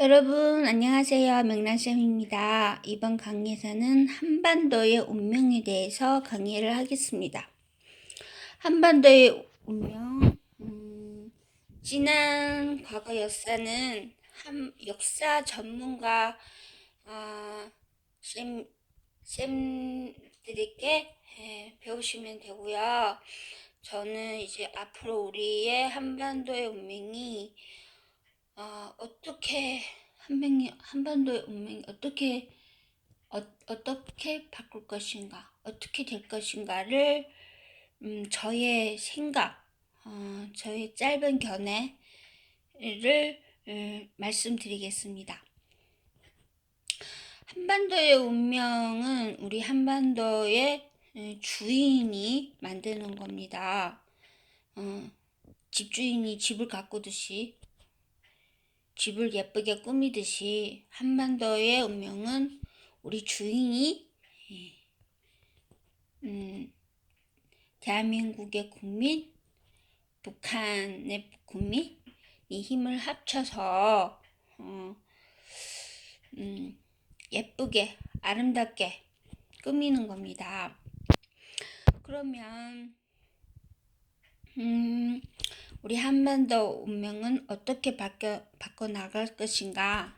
여러분, 안녕하세요. 명란쌤입니다. 이번 강의에서는 한반도의 운명에 대해서 강의를 하겠습니다. 한반도의 운명, 음, 지난 과거 역사는 한, 역사 전문가, 어, 쌤, 쌤들에게 예, 배우시면 되고요. 저는 이제 앞으로 우리의 한반도의 운명이 어, 어떻게 한명이 한반도의 운명이 어떻게 어, 어떻게 바꿀 것인가, 어떻게 될 것인가를 음, 저의 생각, 어, 저의 짧은 견해를 음, 말씀드리겠습니다. 한반도의 운명은 우리 한반도의 음, 주인이 만드는 겁니다. 어, 집주인이 집을 가꾸듯이 집을 예쁘게 꾸미듯이 한반도의 운명은 우리 주인이 음, 대한민국의 국민, 북한의 국민 이 힘을 합쳐서 어, 음, 예쁘게 아름답게 꾸미는 겁니다. 그러면 음, 우리 한반도 운명은 어떻게 바뀌어, 바꿔 나갈 것인가를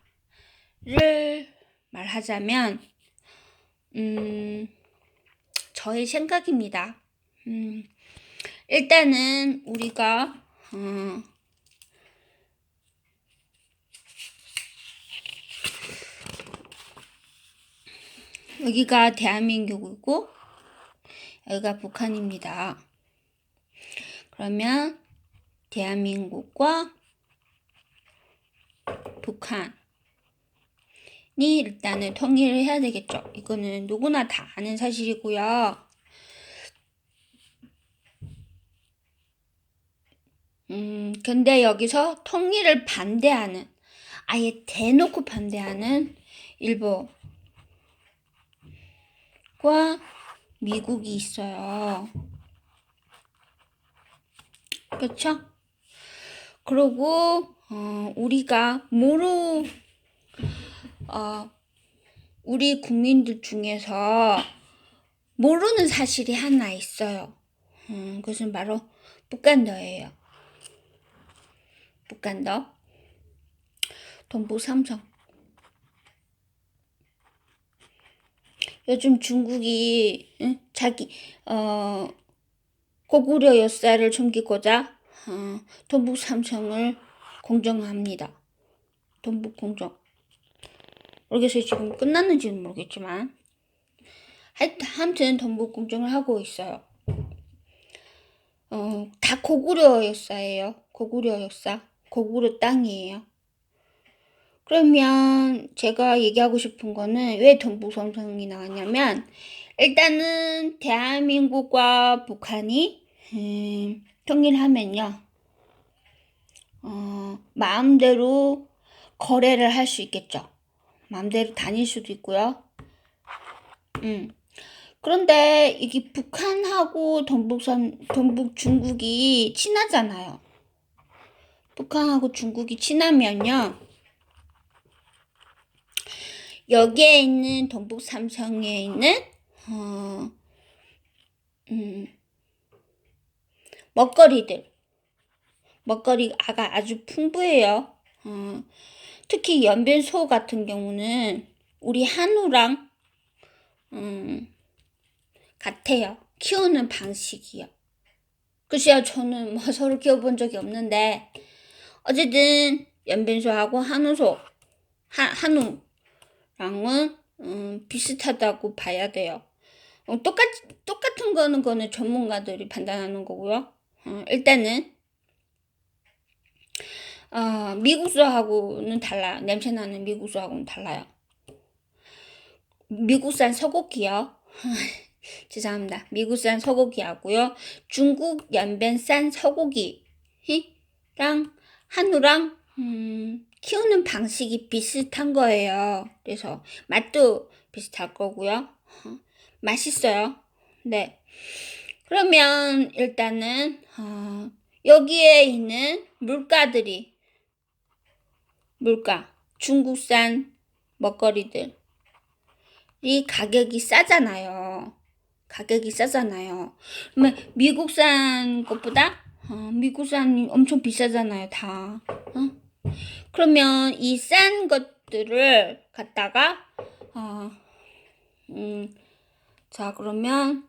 말하자면, 음, 저의 생각입니다. 음, 일단은 우리가, 어, 여기가 대한민국이고, 여기가 북한입니다. 그러면 대한민국과 북한이 일단은 통일을 해야 되겠죠. 이거는 누구나 다 아는 사실이고요. 음, 근데 여기서 통일을 반대하는, 아예 대놓고 반대하는 일본과 미국이 있어요. 그렇죠? 그리고 어, 우리가 모르 어, 우리 국민들 중에서 모르는 사실이 하나 있어요. 음, 그것은 바로 북한도예요. 북한도 동북 삼성. 요즘 중국이 응? 자기 어 고구려 역사를 숨기고자 어, 동북 삼성을 공정합니다. 동북 공정. 모르겠어요. 지금 끝났는지는 모르겠지만 하여튼 동북 공정을 하고 있어요. 어, 다 고구려 역사예요. 고구려 역사. 고구려 땅이에요. 그러면 제가 얘기하고 싶은 거는 왜 동북 삼성이 나왔냐면 일단은 대한민국과 북한이 음, 통일하면요. 어, 마음대로 거래를 할 수 있겠죠. 마음대로 다닐 수도 있고요. 음. 그런데 이게 북한하고 동북선 동북 중국이 친하잖아요. 북한하고 중국이 친하면요. 여기에 있는 동북 삼성에 있는 어, 음, 먹거리들. 먹거리가 아주 풍부해요. 어, 특히 연변소 같은 경우는 우리 한우랑 음, 같아요. 키우는 방식이요. 글쎄요, 저는 뭐 서로 키워본 적이 없는데 어쨌든 연변소하고 한우소, 하, 한우랑은 음, 비슷하다고 봐야 돼요. 어, 똑같, 똑같은 거는 거는 전문가들이 판단하는 거고요. 어, 일단은, 어, 미국수하고는 달라요. 냄새나는 미국수하고는 달라요. 미국산 소고기요. 죄송합니다. 미국산 소고기하고요. 중국 연변산 소고기랑 한우랑 음, 키우는 방식이 비슷한 거예요. 그래서 맛도 비슷할 거고요. 맛있어요. 네. 그러면 일단은 어, 여기에 있는 물가들이 물가 중국산 먹거리들이 가격이 싸잖아요. 가격이 싸잖아요. 그러면 미국산 것보다 어, 미국산이 엄청 비싸잖아요, 다. 어? 그러면 이 싼 것들을 갖다가 어, 음, 자 그러면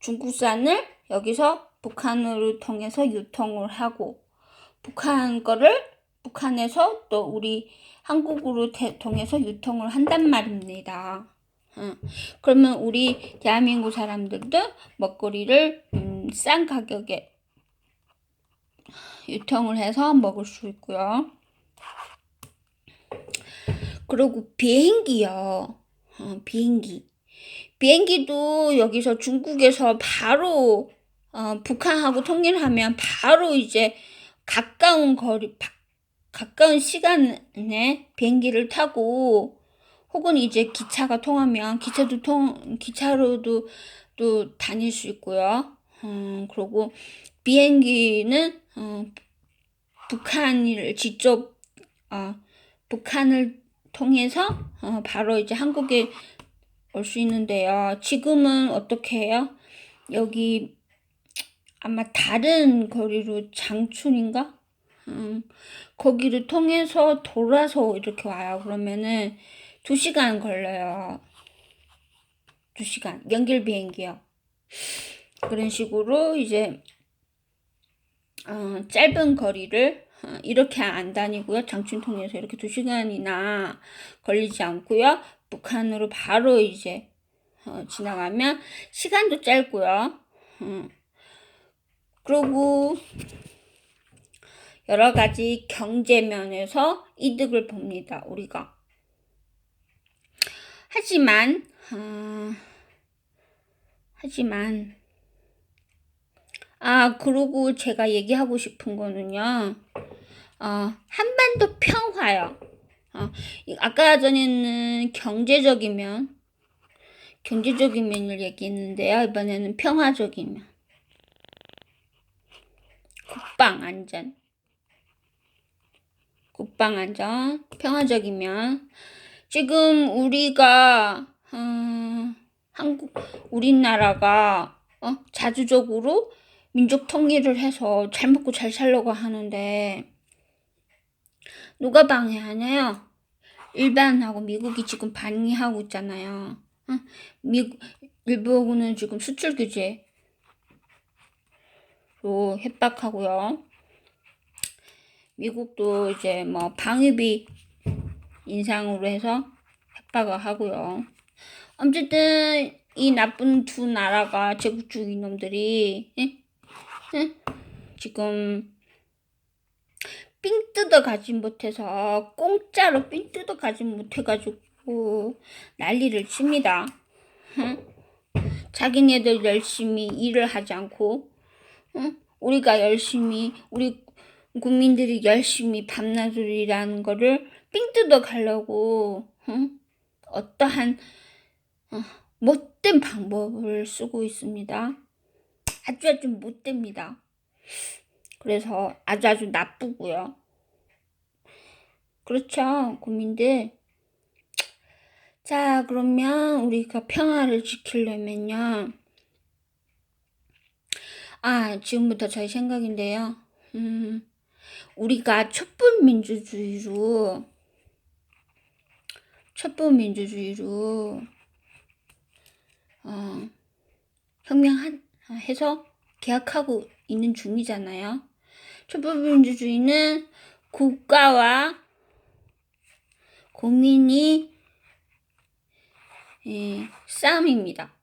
중국산을 여기서 북한으로 통해서 유통을 하고 북한 거를 북한에서 또 우리 한국으로 대- 통해서 유통을 한단 말입니다. 어, 그러면 우리 대한민국 사람들도 먹거리를 음, 싼 가격에 유통을 해서 먹을 수 있고요. 그리고 비행기요. 어, 비행기. 비행기도 여기서 중국에서 바로 어, 북한하고 통일을 하면 바로 이제 가까운 거리, 바- 가까운 시간에 비행기를 타고 혹은 이제 기차가 통하면 기차도 통 기차로도 또 다닐 수 있고요. 음, 그리고 비행기는 어, 북한을 직접 어, 북한을 통해서 어, 바로 이제 한국에 올 수 있는데요. 지금은 어떻게 해요? 여기 아마 다른 거리로 장춘인가? 음, 거기를 통해서 돌아서 이렇게 와요. 그러면은 두 시간 걸려요. 두 시간. 연결 비행기요. 그런 식으로 이제 어, 짧은 거리를 어, 이렇게 안 다니고요. 장춘 통해서 이렇게 두 시간이나 걸리지 않고요. 북한으로 바로 이제 어, 지나가면 시간도 짧고요. 음. 그리고 여러 가지 경제 면에서 이득을 봅니다. 우리가. 하지만 어, 하지만 아 그리고 제가 얘기하고 싶은 거는요. 어, 한반도 평화요. 어, 이- 아까 전에는 경제적인 면, 경제적인 면을 얘기했는데요. 이번에는 평화적인 면. 국방 안전. 국방 안전, 평화적인 면. 지금 우리가 어, 한국 우리나라가 어, 자주적으로 민족 통일을 해서 잘 먹고 잘 살려고 하는데 누가 방해하나요? 일반하고 미국이 지금 방해하고 있잖아요. 어? 미국 일본은 지금 수출 규제로 협박하고요. 미국도 이제 뭐 방위비 인상으로 해서 협박을 하고요. 어쨌든 이 나쁜 두 나라가 제국주의 놈들이? 지금 삥 뜯어 가지 못해서 공짜로 삥 뜯어 가지 못해가지고 난리를 칩니다. 응? 자기네들 열심히 일을 하지 않고 응? 우리가 열심히 우리 국민들이 열심히 밤낮으로 일하는 거를 삥 뜯어 가려고 응? 어떠한 어, 못된 방법을 쓰고 있습니다. 아주 아주 못됩니다. 그래서 아주 아주 나쁘고요. 그렇죠, 국민들. 자, 그러면 우리가 평화를 지키려면요. 아, 지금부터 저희 생각인데요. 음, 우리가 촛불 민주주의로, 촛불 민주주의로, 어, 혁명해서 계약하고 있는 중이잖아요. 촛불 민주주의는 국가와 국민이 예, 싸움입니다.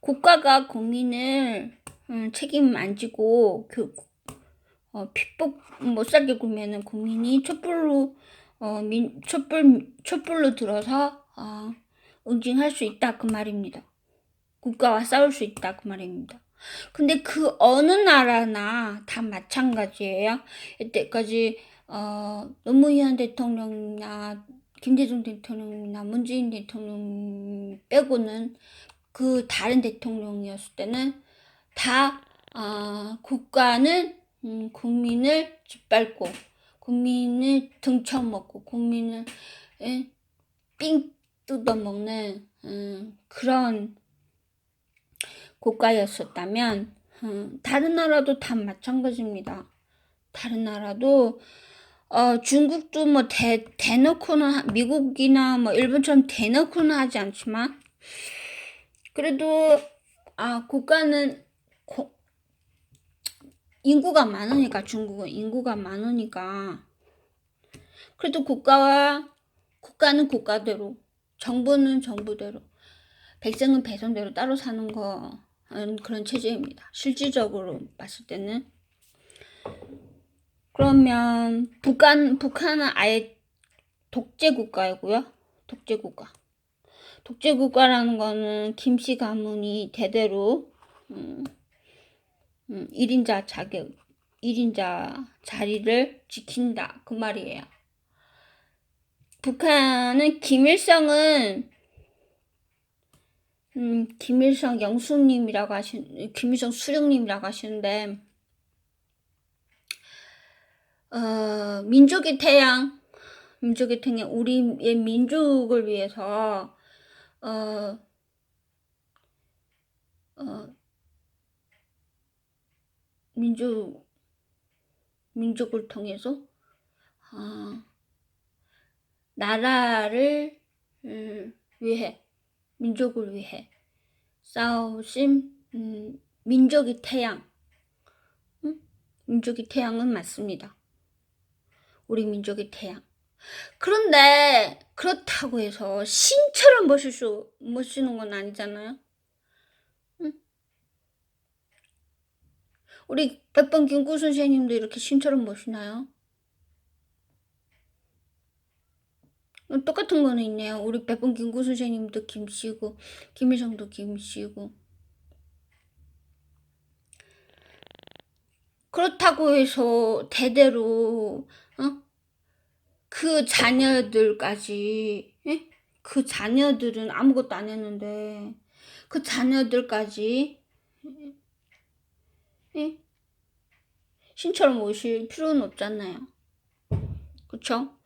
국가가 국민을 음, 책임 안 지고 그 어, 핍박 못 살게 굴면은 국민이 촛불로 어, 민, 촛불 촛불로 들어서 어, 응징할 수 있다 그 말입니다. 국가와 싸울 수 있다 그 말입니다. 근데 그 어느 나라나 다 마찬가지예요. 이때까지 어, 노무현 대통령이나 김대중 대통령이나 문재인 대통령 빼고는 그 다른 대통령이었을 때는 다 어, 국가는 음, 국민을 짓밟고 국민을 등쳐먹고 국민을 예, 삥 뜯어먹는 음, 그런 국가였었다면 음, 다른 나라도 다 마찬가지입니다. 다른 나라도 어, 중국도 뭐 대, 대놓고는 하- 미국이나 뭐 일본처럼 대놓고는 하지 않지만 그래도 아 국가는 고- 인구가 많으니까 중국은 인구가 많으니까 그래도 국가와 국가는 국가대로 정부는 정부대로 백성은 백성대로 따로 사는 거 음, 그런 체제입니다. 실질적으로 봤을 때는 그러면 북한 북한은 아예 독재 국가이고요. 독재 국가. 독재 국가라는 거는 김씨 가문이 대대로 음, 음, 1인자 자격 1인자 자리를 지킨다 그 말이에요. 북한은 김일성은 음, 김일성 영수님이라고 하신 김일성 수령님이라고 하시는데 어, 민족의 태양 민족의 태양 우리의 민족을 위해서 어, 어, 민족 민족을 통해서 어, 나라를 음, 위해 민족을 위해 싸우신 음, 민족의 태양 음? 민족의 태양은 맞습니다. 우리 민족의 태양. 그런데 그렇다고 해서 신처럼 모실 수 모시는 건 아니잖아요. 응? 우리 백번 김구 선생님도 이렇게 신처럼 모시나요? 똑같은 거는 있네요. 우리 백번 김구 선생님도 김씨고 김일성도 김씨고 그렇다고 해서 대대로 어? 그 자녀들까지 예? 그 자녀들은 아무것도 안 했는데 그 자녀들까지 예? 신처럼 오실 필요는 없잖아요. 그쵸?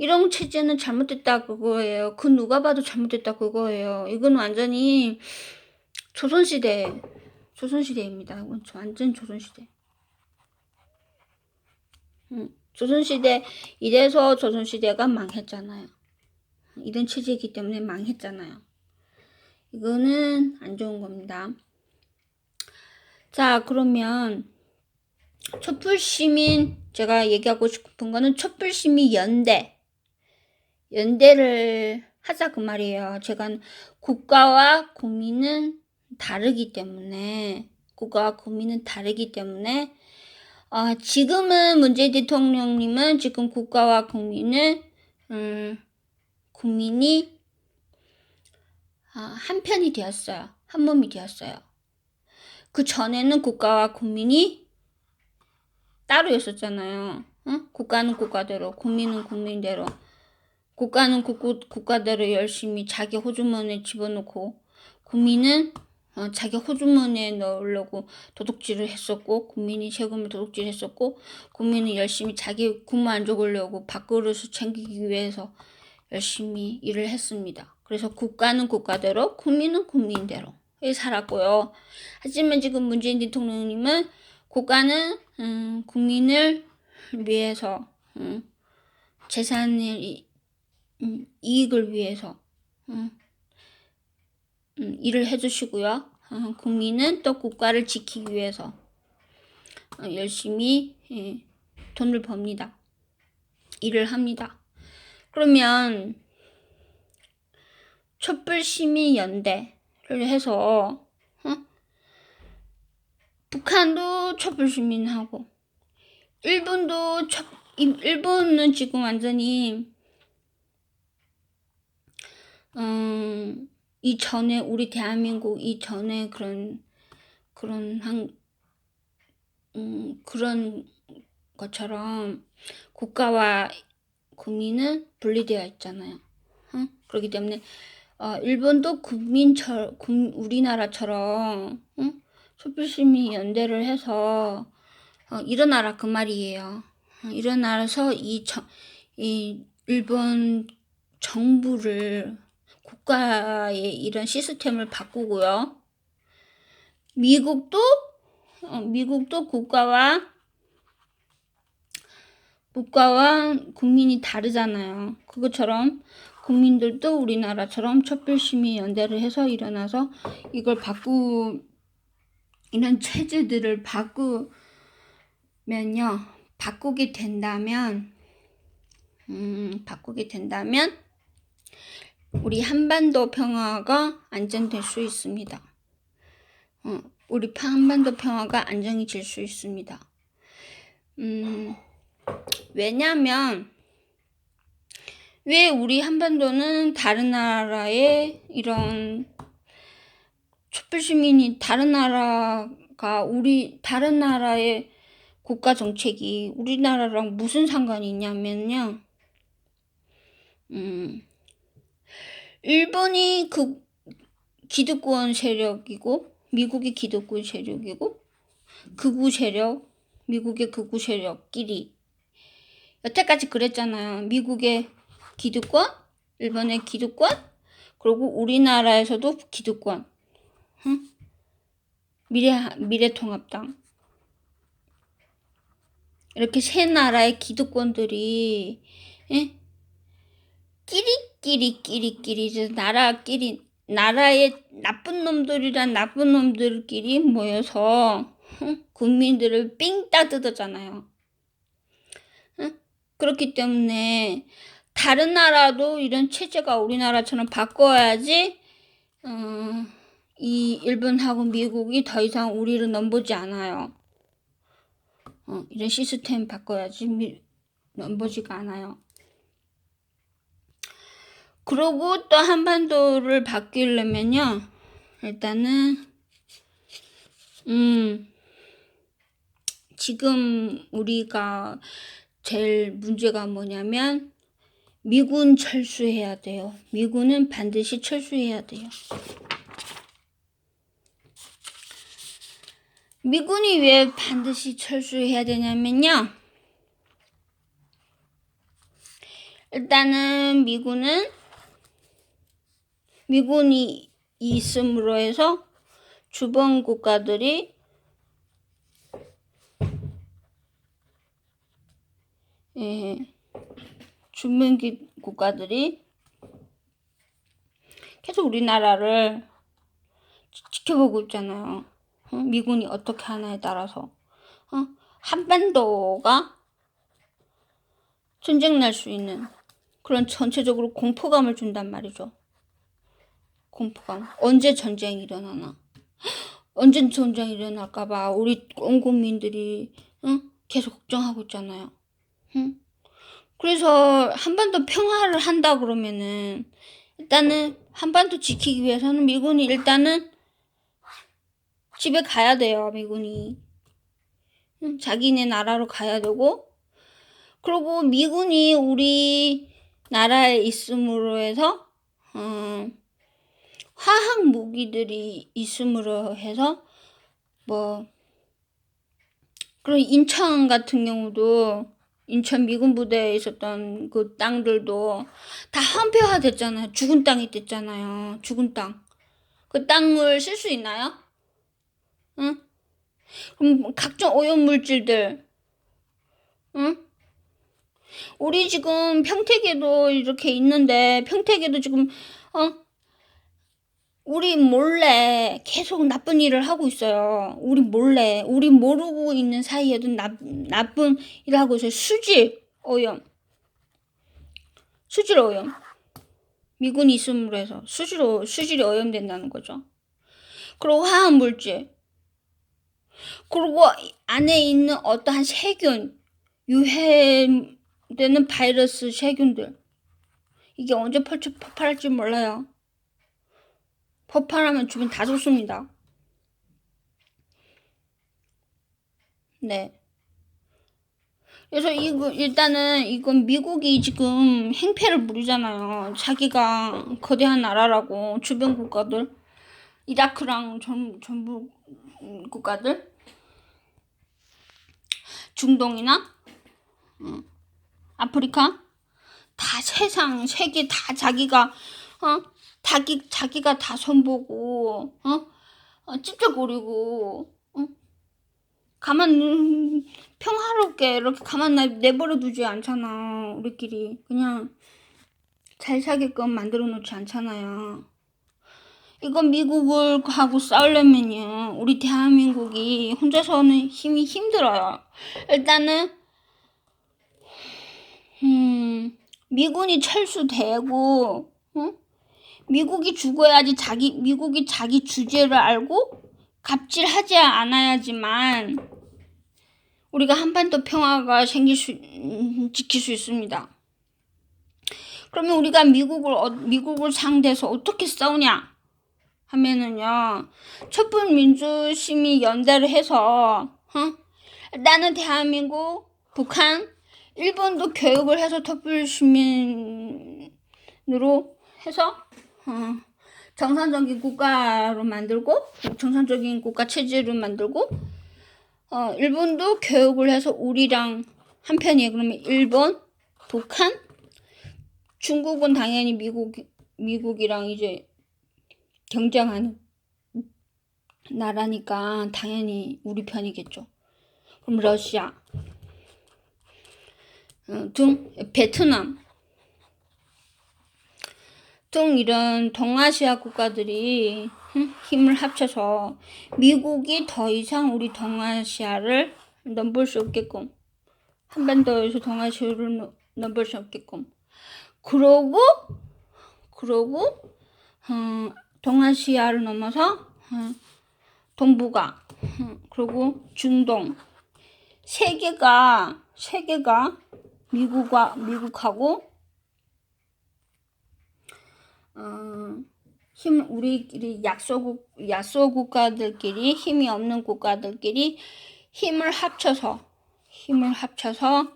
이런 체제는 잘못됐다 그거예요. 그 누가 봐도 잘못됐다 그거예요. 이건 완전히 조선시대, 조선시대입니다. 완전 조선시대. 음, 조선시대, 이래서 조선시대가 망했잖아요. 이런 체제이기 때문에 망했잖아요. 이거는 안 좋은 겁니다. 자, 그러면 촛불 시민 제가 얘기하고 싶은 거는 촛불 시민 연대 연대를 하자 그 말이에요. 제가 국가와 국민은 다르기 때문에 국가와 국민은 다르기 때문에 아, 지금은 문재인 대통령님은 지금 국가와 국민은 음, 국민이 아, 한 편이 되었어요. 한 몸이 되었어요. 그 전에는 국가와 국민이 따로였었잖아요. 응? 국가는 국가대로, 국민은 국민대로. 국가는 국고, 국가대로 열심히 자기 호주머니에 집어넣고, 국민은 어, 자기 호주머니에 넣으려고 도둑질을 했었고, 국민이 세금을 도둑질했었고, 국민은 열심히 자기 국만 안 죽으려고 밥그릇을 챙기기 위해서 열심히 일을 했습니다. 그래서 국가는 국가대로, 국민은 국민대로 살았고요. 하지만 지금 문재인 대통령님은 국가는 음, 국민을 위해서 음, 재산을 이, 음, 이익을 위해서 음, 음, 일을 해주시고요. 어, 국민은 또 국가를 지키기 위해서 어, 열심히 예, 돈을 법니다. 일을 합니다. 그러면 촛불 시민 연대를 해서 어? 북한도 촛불 시민하고 일본도 촛 일본은 지금 완전히 음, 이 전에 우리 대한민국 이 전에 그런 그런 한 음, 그런 것처럼 국가와 국민은 분리되어 있잖아요. 어? 그렇기 때문에 어, 일본도 국민처럼 우리나라처럼 어? 촛불시민 연대를 해서 어, 일어나라 그 말이에요. 일어나서 이, 정, 이 일본 정부를 국가의 이런 시스템을 바꾸고요. 미국도 어, 미국도 국가와 국가와 국민이 다르잖아요. 그것처럼 국민들도 우리나라처럼 촛불시민 연대를 해서 일어나서 이걸 바꾸 이런 체제들을 바꾸면요 바꾸게 된다면 음, 바꾸게 된다면 우리 한반도 평화가 안정될 수 있습니다. 어, 우리 한반도 평화가 안정해질 수 있습니다. 음, 왜냐면 왜 우리 한반도는 다른 나라의 이런 촛불 시민이 다른 나라가 우리 다른 나라의 국가 정책이 우리나라랑 무슨 상관이 있냐면요. 음, 일본이 그 기득권 세력이고 미국이 기득권 세력이고 극우 세력 미국의 극우 세력끼리 여태까지 그랬잖아요. 미국의 기득권, 일본의 기득권, 그리고 우리나라에서도 기득권. 응? 미래 미래통합당 이렇게 세 나라의 기득권들이 예? 끼리끼리 끼리끼리 이제 나라끼리 나라의 나쁜 놈들이란 나쁜 놈들끼리 모여서 응? 국민들을 삥 따뜯었잖아요. 응? 그렇기 때문에 다른 나라도 이런 체제가 우리나라처럼 바꿔야지 어, 이 일본하고 미국이 더 이상 우리를 넘보지 않아요. 어, 이런 시스템 바꿔야지 미, 넘보지가 않아요. 그러고 또 한반도를 바뀌려면요. 일단은 음 지금 우리가 제일 문제가 뭐냐면 미군 철수해야 돼요. 미군은 반드시 철수해야 돼요. 미군이 왜 반드시 철수해야 되냐면요. 일단은 미군은 미군이 있음으로 해서 주변 국가들이 예, 주변 국가들이 계속 우리나라를 지켜보고 있잖아요. 어? 미군이 어떻게 하나에 따라서 어? 한반도가 전쟁 날 수 있는 그런 전체적으로 공포감을 준단 말이죠. 공포감. 언제 전쟁이 일어나나. 언제 전쟁이 일어날까봐 우리 온 국민들이 응? 계속 걱정하고 있잖아요. 응? 그래서 한반도 평화를 한다 그러면은 일단은 한반도 지키기 위해서는 미군이 일단은 집에 가야 돼요, 미군이. 응? 자기네 나라로 가야 되고 그리고 미군이 우리 나라에 있음으로 해서 어, 화학 무기들이 있음으로 해서 뭐 그리고 인천 같은 경우도 인천 미군 부대에 있었던 그 땅들도 다 한폐화 됐잖아요. 죽은 땅이 됐잖아요. 죽은 땅. 그 땅을 쓸 수 있나요? 응? 그럼 각종 오염 물질들, 응? 우리 지금 평택에도 이렇게 있는데 평택에도 지금 어 우리 몰래 계속 나쁜 일을 하고 있어요. 우리 몰래 우리 모르고 있는 사이에도 나, 나쁜 일을 하고 있어요. 수질 오염 수질 오염 미군이 있음으로 해서 수질 오, 수질이 오염된다는 거죠. 그리고 화학 물질 그리고 안에 있는 어떠한 세균 유해 되는 바이러스 세균들. 이게 언제 펄쳐 폭발할지 몰라요. 폭발하면 주변 다 죽습니다. 네. 그래서 이거 일단은 이건 미국이 지금 행패를 부리잖아요. 자기가 거대한 나라라고 주변 국가들 이라크랑 전, 전부 국가들 중동이나 어. 아프리카 다 세상 세계 다 자기가 어 자기 자기가 다 손보고 어, 어 찝쩍거리고 어 가만 음, 평화롭게 이렇게 가만 나 내버려 두지 않잖아 우리끼리 그냥 잘 살게끔 만들어 놓지 않잖아요. 이거 미국을 하고 싸우려면요 우리 대한민국이 혼자서는 힘이 힘들어요. 일단은 음 미군이 철수되고 어? 미국이 죽어야지 자기 미국이 자기 주제를 알고 갑질하지 않아야지만 우리가 한반도 평화가 생길 수 음, 지킬 수 있습니다. 그러면 우리가 미국을 어- 미국을 상대해서 어떻게 싸우냐 하면은요 촛불 민주 시민 연대를 해서 어? 나는 대한민국 북한 일본도 교육을 해서 촛불 시민으로 해서 어, 정상적인 국가로 만들고 정상적인 국가 체제를 만들고 어, 일본도 교육을 해서 우리랑 한편이에요. 그러면 일본, 북한, 중국은 당연히 미국 미국이랑 이제 경쟁하는 나라니까 당연히 우리 편이겠죠. 그럼 러시아 어, 등 베트남 등 이런 동아시아 국가들이 응, 힘을 합쳐서 미국이 더 이상 우리 동아시아를 넘볼 수 없게끔 한반도에서 동아시아를 넘- 넘볼 수 없게끔. 그러고 그러고 어, 동아시아를 넘어서 어, 동북아 어, 그리고 중동. 세 개가 세 개가 미국과 미국하고 어, 힘 우리끼리 약소국 약소 국가들끼리 힘이 없는 국가들끼리 힘을 합쳐서 힘을 합쳐서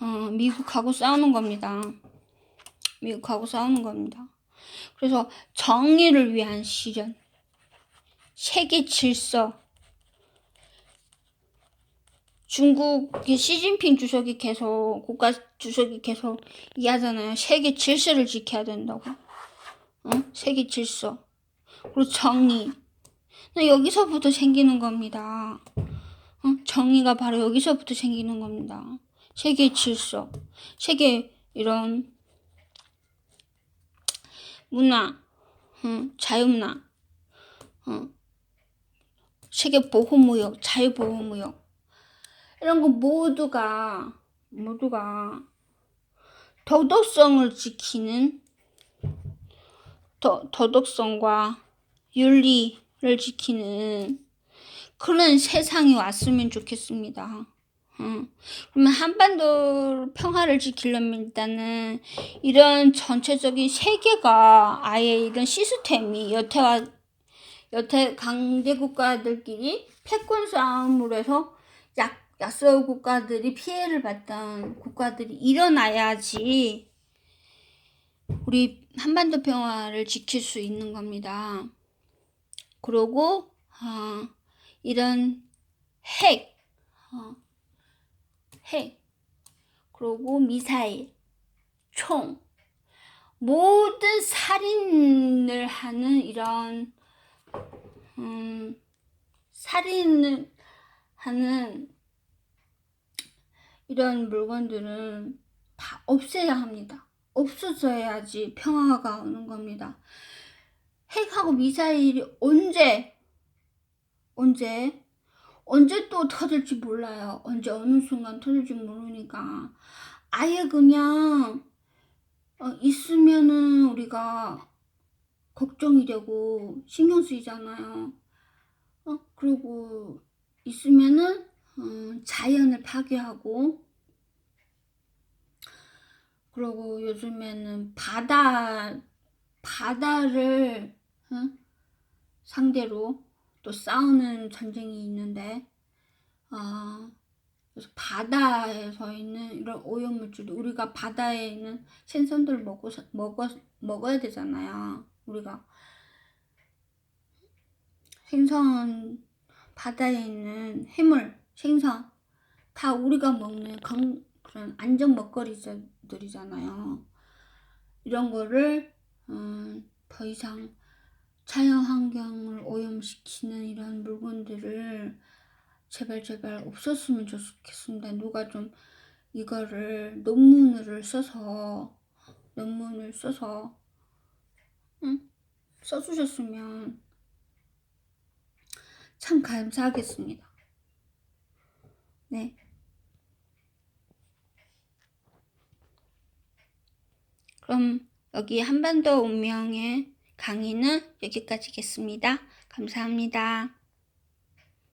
어, 미국하고 싸우는 겁니다. 미국하고 싸우는 겁니다. 그래서 정의를 위한 실현, 세계 질서. 중국의 시진핑 주석이 계속 국가 주석이 계속 이야기하잖아요. 세계 질서를 지켜야 된다고. 어? 세계 질서. 그리고 정의. 여기서부터 생기는 겁니다. 어? 정의가 바로 여기서부터 생기는 겁니다. 세계 질서. 세계 이런 문화, 어, 자유문화, 어, 세계 보호무역, 자유보호무역 이런 거 모두가 모두가 도덕성을 지키는 도, 도덕성과 윤리를 지키는 그런 세상이 왔으면 좋겠습니다. 어. 그러면 한반도 평화를 지키려면 일단은 이런 전체적인 세계가 아예 이런 시스템이 여태와 여태 강대 국가들끼리 패권 싸움으로 해서 약 약소 국가들이 피해를 봤던 국가들이 일어나야지 우리 한반도 평화를 지킬 수 있는 겁니다. 그리고 어, 이런 핵 어, 핵, 그리고 미사일, 총, 모든 살인을 하는 이런, 음, 살인을 하는 이런 물건들은 다 없애야 합니다. 없어져야지 평화가 오는 겁니다. 핵하고 미사일이 언제, 언제 언제 또 터질지 몰라요. 언제 어느 순간 터질지 모르니까 아예 그냥 어, 있으면은 우리가 걱정이 되고 신경 쓰이잖아요. 어, 그리고 있으면은 어, 자연을 파괴하고 그리고 요즘에는 바다 바다를 어? 상대로 또 싸우는 전쟁이 있는데, 아, 그래서 바다에서 있는 이런 오염물질, 우리가 바다에 있는 생선들 먹고, 먹어, 먹어야 되잖아요. 우리가. 생선, 바다에 있는 해물, 생선, 다 우리가 먹는 건, 그런 안전 먹거리 들이잖아요. 이런 거를 음, 더 이상 자연 환경을 오염시키는 이런 물건들을 제발 제발 없었으면 좋겠습니다. 누가 좀 이거를 논문을 써서 논문을 써서 응? 써주셨으면 참 감사하겠습니다. 네. 그럼 여기 한반도 운명의 강의는 여기까지겠습니다. 감사합니다.